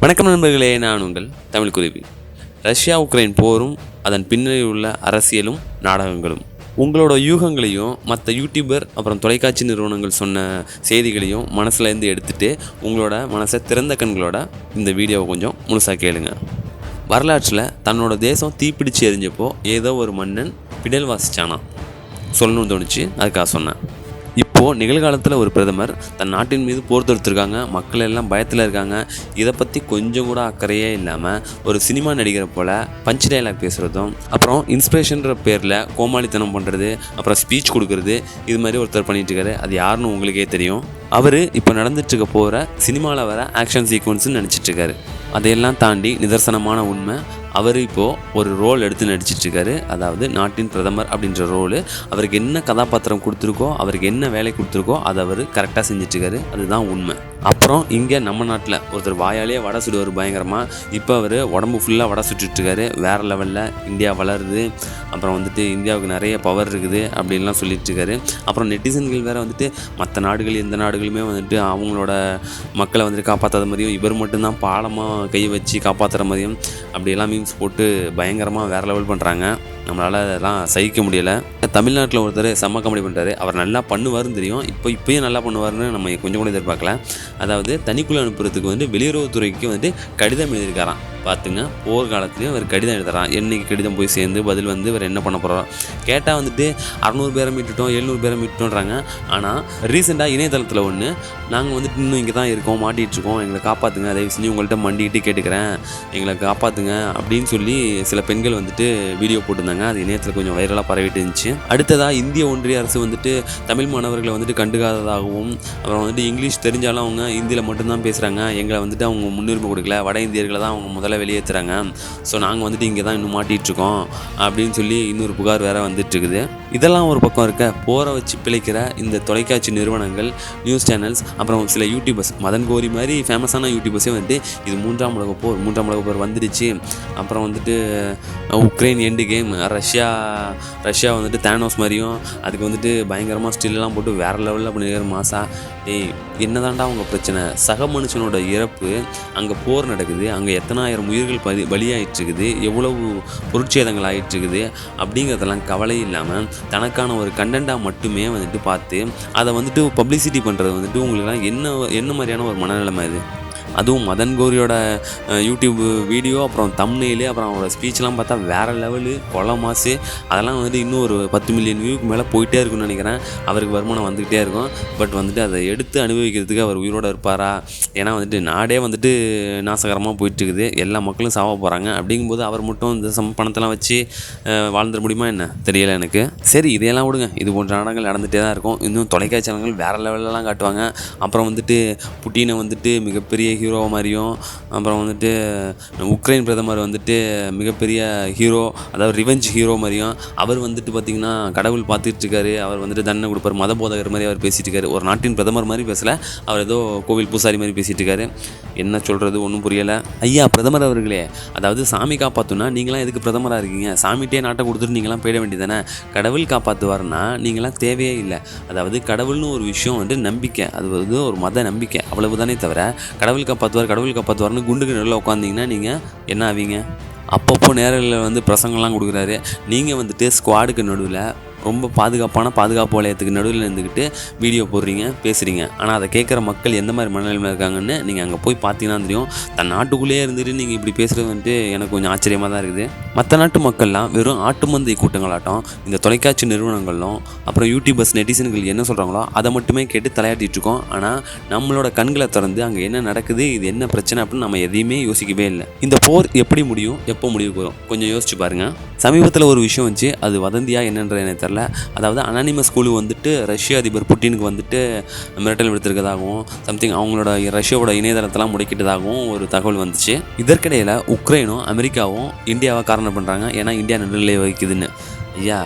வணக்கம் நண்பர்களே நான் உங்கள் தமிழ் குறிப்பு ரஷ்யா உக்ரைன் போரும் அதன் பின்னணியில் உள்ள அரசியலும் நாடகங்களும். உங்களோட யூகங்களையும் மற்ற யூடியூபர் அப்புறம் தொலைக்காட்சி நிறுவனங்கள் சொன்ன செய்திகளையும் மனசுலேருந்து எடுத்துகிட்டு உங்களோட மனசை திறந்த கண்களோட இந்த வீடியோவை கொஞ்சம் முழுசாக கேளுங்க. வரலாற்றில் தன்னோட தேசம் தீப்பிடிச்சு எரிஞ்சப்போ ஏதோ ஒரு மன்னன் பிடல் வாசித்தானா சொல்லணும்னு தோணுச்சு அதுக்காக சொன்னேன். இப்போது நிகழ்காலத்தில் ஒரு பிரதமர் தன் நாட்டின் மீது போர் தொடுத்திருக்காங்க. மக்கள் எல்லாம் பயத்தில் இருக்காங்க. இதை பற்றி கொஞ்சம் கூட அக்கறையே இல்லாமல் ஒரு சினிமா நடிகரை போல் பஞ்ச் டைலாக் பேசுகிறதும் அப்புறம் இன்ஸ்பிரேஷன்ற பேரில் கோமாளித்தனம் பண்ணுறது அப்புறம் ஸ்பீச் கொடுக்கறது இது மாதிரி ஒருத்தர் பண்ணிட்டு இருக்காரு. அது யாருன்னு உங்களுக்கே தெரியும். அவர் இப்போ நடந்துட்டு இருக்க போகிற சினிமாவில் வர ஆக்ஷன் சீக்வன்ஸ்னு நினச்சிட்டு இருக்காரு. அதையெல்லாம் தாண்டி நிதர்சனமான உண்மை அவர் இப்போது ஒரு ரோல் எடுத்து நடிச்சிட்ருக்காரு. அதாவது நாட்டின் பிரதமர் அப்படின்ற ரோலு அவருக்கு என்ன கதாபாத்திரம் கொடுத்துருக்கோ அவருக்கு என்ன வேலை கொடுத்துருக்கோ அதை அவர் கரெக்டாக செஞ்சிட்ருக்காரு. அதுதான் உண்மை. அப்புறம் இங்கே நம்ம நாட்டில் ஒருத்தர் வாயாலே வடை சுடுவார் பயங்கரமாக இப்போ அவர் உடம்பு ஃபுல்லாக வடை சுட்டுட்ருக்காரு வேறு லெவலில் இந்தியா வளருது. அப்புறம் வந்துட்டு இந்தியாவுக்கு நிறைய பவர் இருக்குது அப்படின்லாம் சொல்லிட்டுருக்காரு அப்புறம் நெட்டிசன்கள் வேறு வந்துட்டு மற்ற நாடுகள் எந்த நாடுகளுமே வந்துட்டு அவங்களோட மக்களை வந்துட்டு காப்பாற்றாத மாதிரியும் இவர் மட்டும்தான் பாலமாக கை வச்சு காப்பாற்றுற மாதிரியும் அப்படியெல்லாம் மீன்ஸ் போட்டு பயங்கரமாக வேறு லெவல் பண்ணுறாங்க நம்மளால் அதெல்லாம் சகிக்க முடியலை. தமிழ்நாட்டில் ஒருத்தர் செம்ம காமெடி பண்ணுறாரு அவர் நல்லா பண்ணுவாருன்னு தெரியும். இப்போ இப்போயும் நல்லா பண்ணுவாருன்னு நம்ம கொஞ்சம் கூட எதிர்பார்க்கல. அதாவது தனிக்குழு அனுப்புறதுக்கு வந்து வெளியுறவுத்துறைக்கு வந்து கடிதம் எழுதியிருக்காராம். பார்த்துங்க. போர் காலத்துலேயும் அவர் கடிதம் எழுதுறான். என்னைக்கு கடிதம் போய் சேர்ந்து பதில் வந்து இவர் என்ன பண்ண போகிறோம் கேட்டால் வந்துட்டு அறநூறு பேரை மீட்டுட்டோம் எழுநூறு பேரை மீட்டுட்டோன்றாங்க. ஆனால் ரீசெண்டாக இணையதளத்தில் ஒன்று நாங்கள் வந்துட்டு இன்னும் இங்கே தான் இருக்கோம் மாட்டிகிட்டு இருக்கோம் எங்களை காப்பாற்றுங்க தயவு செஞ்சு உங்கள்கிட்ட மண்டிக்கிட்டு கேட்டுக்கிறேன். எங்களை காப்பாற்றுங்க அப்படின்னு சொல்லி சில பெண்கள் வந்துட்டு வீடியோ போட்டிருந்தாங்க. அது இணையத்தில் கொஞ்சம் வைரலாக பரவிட்டு இருந்துச்சு. அடுத்ததாக இந்திய ஒன்றிய அரசு வந்துட்டு தமிழ் மாணவர்களை வந்துட்டு கண்டுக்காததாகவும் அப்புறம் வந்துட்டு இங்கிலீஷ் தெரிஞ்சாலும் அவங்க இந்தியில் மட்டும்தான் பேசுகிறாங்க எங்களை வந்துட்டு அவங்க முன்னுரிமை கொடுக்கல. வட இந்தியர்களை தான் அவங்க முதல்ல வெளியேற்றுறாங்க ஸோ நாங்கள் வந்துட்டு இங்கே தான் இன்னும் மாட்டிகிட்டு இருக்கோம் அப்படின்னு சொல்லி இன்னொரு புகார் வேறு வந்துட்டுருக்குது. இதெல்லாம் ஒரு பக்கம் இருக்க போரை வச்சு பிழைக்கிற இந்த தொலைக்காட்சி நிறுவனங்கள் நியூஸ் சேனல்ஸ் அப்புறம் சில யூடியூபர்ஸ் மதன் கோரி மாதிரி ஃபேமஸான யூடியூபர்ஸே வந்துட்டு இது மூன்றாம் உலக போர் மூன்றாம் உலக போர் வந்துடுச்சு. அப்புறம் வந்துட்டு Ukraine end game Russia Russia வந்துட்டு தேனோஸ் மாதிரியும் அதுக்கு வந்துட்டு பயங்கரமாக ஸ்டில்லாம் போட்டு வேறு லெவலில் பண்ணிருக்காரு மாசா. டேய் என்னதான்டா அவங்க பிரச்சனை? சக மனுஷனோட இறப்பு அங்கே போர் நடக்குது அங்கே எத்தனாயிரம் உயிர்கள் பலி பலியாயிட்டுருக்குது எவ்வளவு பொருட்சேதங்கள் ஆயிட்டு அப்படிங்கிறதெல்லாம் கவலை இல்லாமல் தனக்கான ஒரு கண்டென்ட்டாக மட்டுமே வந்துட்டு பார்த்து அதை வந்துட்டு பப்ளிசிட்டி பண்ணுறது வந்துட்டு உங்களுக்குலாம் என்ன என்ன மாதிரியான ஒரு மனநிலைமை இது அதுவும் மதன் கோரியோட யூடியூப் வீடியோ அப்புறம் தம்னெயிலு அப்புறம் அவரோட ஸ்பீச்லாம் பார்த்தா வேறு லெவலு கொலை மாசு அதெல்லாம் வந்துட்டு இன்னும் ஒரு பத்து மில்லியன் வியூக்கு மேலே போயிட்டே இருக்கும்னு நினைக்கிறேன். அவருக்கு வருமானம் வந்துக்கிட்டே இருக்கும். பட் வந்துட்டு அதை எடுத்து அனுபவிக்கிறதுக்கு அவர் உயிரோடு இருப்பாரா? ஏன்னா வந்துட்டு நாடே வந்துட்டு நாசகரமாக போயிட்டுருக்குது. எல்லா மக்களும் சாவ போகிறாங்க அப்படிங்கும்போது அவர் மட்டும் இந்த சம் பணத்தெல்லாம் வச்சு வாழ்ந்துட முடியுமா என்ன? தெரியலை எனக்கு. சரி இதையெல்லாம் விடுங்க. இது போன்ற நாடகங்கள் நடந்துகிட்டே தான் இருக்கும். இன்னும் தொலைக்காட்சி சேனல்கள் வேறு லெவலெலாம் காட்டுவாங்க. அப்புறம் வந்துட்டு புட்டினை வந்துட்டு மிகப்பெரிய ஹீரோ மாதிரியும் அப்புறம் வந்துட்டு உக்ரைன் பிரதமர் வந்துட்டு மிகப்பெரிய ஹீரோ அதாவது ரிவெஞ்ச் ஹீரோ மாதிரியும் அவர் வந்துட்டு பார்த்திங்கன்னா கடவுள் பார்த்துட்ருக்காரு. அவர் வந்துட்டு தண்டனை கொடுப்பார். மத போதகர் மாதிரி அவர் பேசிகிட்டு இருக்காரு ஒரு நாட்டின் பிரதமர் மாதிரி பேசலை. அவர் ஏதோ கோவில் பூசாரி மாதிரி பேசிகிட்டு இருக்காரு என்ன சொல்கிறது ஒன்றும் புரியலை. ஐயா பிரதமர் அவர்களே அதாவது சாமி காப்பாற்றுனா நீங்களாம் எதுக்கு பிரதமராக இருக்கீங்க? சாமிகிட்டே நாட்டை கொடுத்துட்டு நீங்களாம் போயிட வேண்டியதானே கடவுள் காப்பாற்றுவார்னா நீங்களாம் தேவையே இல்லை. அதாவது கடவுள்னு ஒரு விஷயம் வந்து நம்பிக்கை. அது வந்து ஒரு மத நம்பிக்கை. அவ்வளவுதானே தவிர கடவுள் காப்பாற்றுவார் கடவுள் காப்பாற்றுவார்னு குண்டுக்கு நடுவில் உட்காந்திங்கன்னா நீங்கள் என்ன ஆவீங்க? அப்பப்போ நேரில் வந்து பிரசங்கம்லாம் கொடுக்குறாரு. நீங்கள் வந்துட்டு ஸ்குவாடுக்கு நடுவில் ரொம்ப பாதுகாப்பான பாதுகாப்பு வளையத்துக்கு நடுவில் இருந்துக்கிட்டு வீடியோ போடுறீங்க பேசுகிறீங்க ஆனால் அதை கேட்குற மக்கள் எந்த மாதிரி மனநிலையில் இருக்காங்கன்னு நீங்கள் அங்கே போய் பார்த்தீங்கன்னா தெரியும். தன் நாட்டுக்குள்ளேயே இருந்துட்டு நீங்கள் இப்படி பேசுகிறது வந்துட்டு எனக்கு கொஞ்சம் ஆச்சரியமாக தான் இருக்குது. மற்ற நாட்டு மக்கள்லாம் வெறும் ஆட்டு மந்தை கூட்டங்களாட்டம் இந்த தொலைக்காட்சி நிறுவனங்களும் அப்புறம் யூடியூபர்ஸ் நெட்டிசன்கள் என்ன சொல்கிறாங்களோ அதை மட்டுமே கேட்டு தலையாட்டிகிட்ருக்கோம் ஆனால் நம்மளோட கண்களை திறந்து அங்கே என்ன நடக்குது இது என்ன பிரச்சனை அப்படின்னு நம்ம எதையுமே யோசிக்கவே இல்லை. இந்த போர் எப்படி முடியும் எப்போ முடிவுக்கு வரும்? கொஞ்சம் யோசிச்சு பாருங்கள் சமீபத்தில் ஒரு விஷயம் வந்துச்சு அது வதந்தியா என்னன்ற எனக்கு தெரில அதாவது அனானிமஸ் குழு வந்துட்டு ரஷ்ய அதிபர் புட்டினுக்கு வந்துட்டு மிரட்டல் விடுத்திருக்கதாகவும் சம்திங் அவங்களோட ரஷ்யாவோட இணையதளத்தெல்லாம் முடக்கிட்டதாகவும் ஒரு தகவல் வந்துச்சு. இதற்கிடையில் உக்ரைனும் அமெரிக்காவும் இந்தியாவை காரணம் பண்ணுறாங்க ஏன்னா இந்தியா நடுநிலை வகிக்குதுன்னு. ஐயா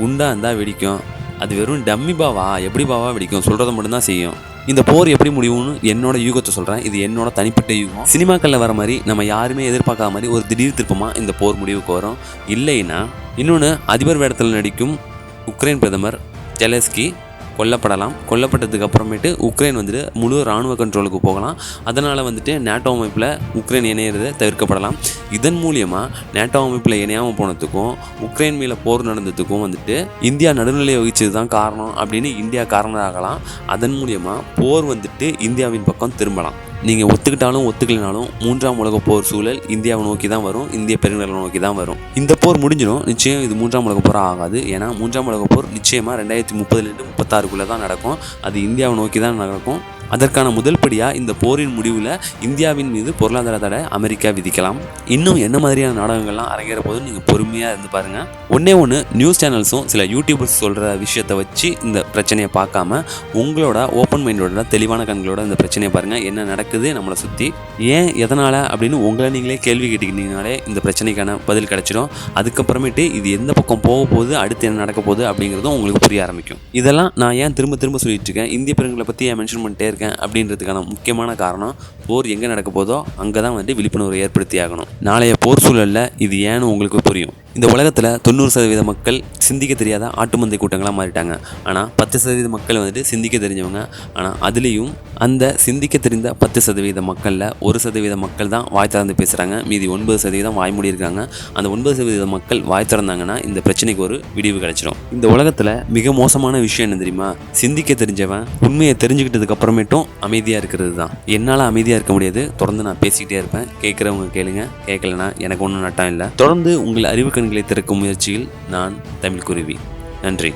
குண்டா இருந்தால் வெடிக்கும். அது வெறும் டம்மி பாவா? எப்படி பாவா வெடிக்கும்? சொல்கிறத மட்டும்தான் செய்யும். இந்த போர் எப்படி முடியும்னு என்னோட யூகத்தை சொல்கிறேன் இது என்னோட தனிப்பட்ட யூகம். சினிமாக்களில் வர மாதிரி நம்ம யாருமே எதிர்பார்க்காத மாதிரி ஒரு திடீர் திருப்பமாக இந்த போர் முடிவுக்கு வரும். இல்லைன்னா இன்னொன்று அதிபர் வேடத்தில் நடிக்கும் உக்ரைன் பிரதமர் ஜெலஸ்கி கொல்லப்படலாம். கொல்லப்பட்டதுக்கு அப்புறமேட்டு உக்ரைன் வந்துட்டு முழு இராணுவ கண்ட்ரோலுக்கு போகலாம். அதனால் வந்துட்டு நேட்டோ அமைப்பில் உக்ரைன் இணையிறதை தவிர்க்கப்படலாம். இதன் மூலியமாக நேட்டோ அமைப்பில் இணையாமல் போனதுக்கும் உக்ரைன் மேலே போர் நடந்ததுக்கும் வந்துட்டு இந்தியா நடுநிலை வகிச்சது தான் காரணம் அப்படின்னு இந்தியா காரணமாகலாம் அதன் மூலியமாக போர் வந்துட்டு இந்தியாவின் பக்கம் திரும்பலாம். நீங்கள் ஒத்துக்கிட்டாலும் ஒத்துக்கலைனாலும் மூன்றாம் உலக போர் சூழல் இந்தியாவை நோக்கி தான் வரும். இந்திய பெருநிலம் நோக்கி தான் வரும். இந்த போர் முடிஞ்சிடும். நிச்சயம் இது மூன்றாம் உலக போராக ஆகாது. ஏன்னா மூன்றாம் உலக போர் நிச்சயமாக ரெண்டாயிரத்தி முப்பதுலேருந்து முப்பத்தாறுக்குள்ளே தான் நடக்கும். அது இந்தியாவை நோக்கி தான் நடக்கும். அதற்கான முதல் படியாக இந்த போரின் முடிவில் இந்தியாவின் மீது பொருளாதார தடை அமெரிக்கா விதிக்கலாம். இன்னும் என்ன மாதிரியான நாடகங்கள்லாம் அரங்கேற போது நீங்கள் பொறுமையாக இருந்து பாருங்கள் ஒன்றே ஒன்று நியூஸ் சேனல்ஸும் சில யூடியூபர்ஸ் சொல்கிற விஷயத்தை வச்சு இந்த பிரச்சனையை பார்க்காம உங்களோட ஓப்பன் மைண்டோட தெளிவான கண்களோட இந்த பிரச்சனையை பாருங்கள் என்ன நடக்குது நம்மளை சுற்றி ஏன் எதனால் அப்படின்னு உங்களை நீங்களே கேள்வி கேட்டுக்கிட்டீங்கனாலே இந்த பிரச்சனைக்கான பதில் கிடச்சிடும். அதுக்கப்புறமேட்டு இது எந்த பக்கம் போக போகுது அடுத்து என்ன நடக்க போகுது அப்படிங்கிறதும் உங்களுக்கு புரிய ஆரம்பிக்கும். இதெல்லாம் நான் ஏன் திரும்ப திரும்ப சொல்லிட்டு இருக்கேன்? இந்திய பெருங்களை பற்றி ஏன் மென்ஷன் பண்ணிட்டே இருக்கேன் அப்படின்றதுக்கான முக்கியமான காரணம் போர் எங்கே நடக்க போதோ அங்கே தான் வந்து விழிப்புணர்வு ஏற்படுத்தி ஆகணும். நாளைய போர் சூழலில் இது ஏன்னு உங்களுக்கு புரியும். இந்த உலகத்தில் தொண்ணூறு சதவீத மக்கள் சிந்திக்க தெரியாத ஆட்டுமந்தை கூட்டங்களாக மாறிட்டாங்க. ஆனால் பத்து சதவீத மக்கள் வந்துட்டு சிந்திக்க தெரிஞ்சவங்க. ஆனால் அதுலேயும் அந்த சிந்திக்க தெரிந்த பத்து சதவீத மக்களில் ஒரு சதவீத மக்கள் தான் வாய் திறந்து பேசுகிறாங்க மீதி ஒன்பது சதவீதம் வாய் மூடி இருக்காங்க. அந்த ஒன்பது சதவீத மக்கள் வாய் திறந்தாங்கன்னா இந்த பிரச்சனைக்கு ஒரு விடிவு கிடைச்சிடும் இந்த உலகத்தில் மிக மோசமான விஷயம் என்ன தெரியுமா? சிந்திக்க தெரிஞ்சவன் உண்மையை தெரிஞ்சுக்கிட்டதுக்கு மட்டும் அமைதியாக இருக்கிறது தான். என்னால் அமைதியாக இருக்க முடியாது. தொடர்ந்து நான் பேசிக்கிட்டே இருப்பேன். கேட்குறவங்க கேளுங்க. கேட்கலனா எனக்கு ஒன்றும் நட்டம் இல்லை. தொடர்ந்து உங்கள் அறிவு கண்களை திறக்கும் முயற்சியில் நான் தமிழ் குருவி. நன்றி.